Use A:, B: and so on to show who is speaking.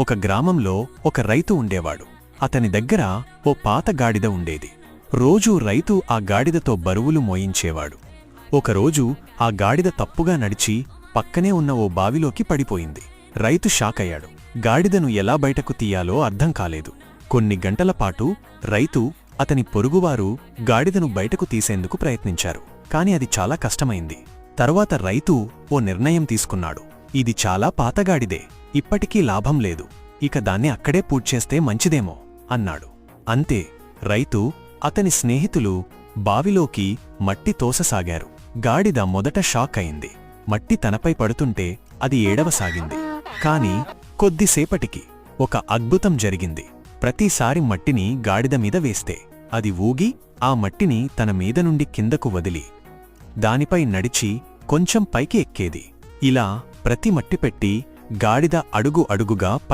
A: ఒక గ్రామంలో ఒక రైతు ఉండేవాడు. అతని దగ్గర ఓ పాత గాడిద ఉండేది. రోజూ రైతు ఆ గాడిదతో బరువులు మోయించేవాడు. ఒకరోజు ఆ గాడిద తప్పుగా నడిచి పక్కనే ఉన్న ఓ బావిలోకి పడిపోయింది. రైతు షాకయ్యాడు. గాడిదను ఎలా బయటకు తీయాలో అర్థం కాలేదు. కొన్ని గంటల పాటు రైతు అతని పొరుగువారు గాడిదను బయటకు తీసేందుకు ప్రయత్నించారు. కాని అది చాలా కష్టమైంది. తర్వాత రైతు ఓ నిర్ణయం తీసుకున్నాడు. ఇది చాలా పాతగాడిదే ఇప్పటికీ లాభం లేదు. ఇక దాన్ని అక్కడే పూడ్చేస్తే మంచిదేమో అన్నాడు. అంతే రైతు అతని స్నేహితులు బావిలోకి మట్టి తోససాగారు. గాడిద మొదట షాక్ అయింది. మట్టి తనపై పడుతుంటే అది ఏడవసాగింది కాని కొద్దిసేపటికి ఒక అద్భుతం జరిగింది. ప్రతిసారి మట్టిని గాడిద మీద వేస్తే అది ఊగి ఆ మట్టిని తన మీద నుండి కిందకు వదిలి దానిపై నడిచి కొంచెం పైకి ఎక్కేది. ఇలా ప్రతి మట్టి పెట్టి గాడిద అడుగు అడుగుగా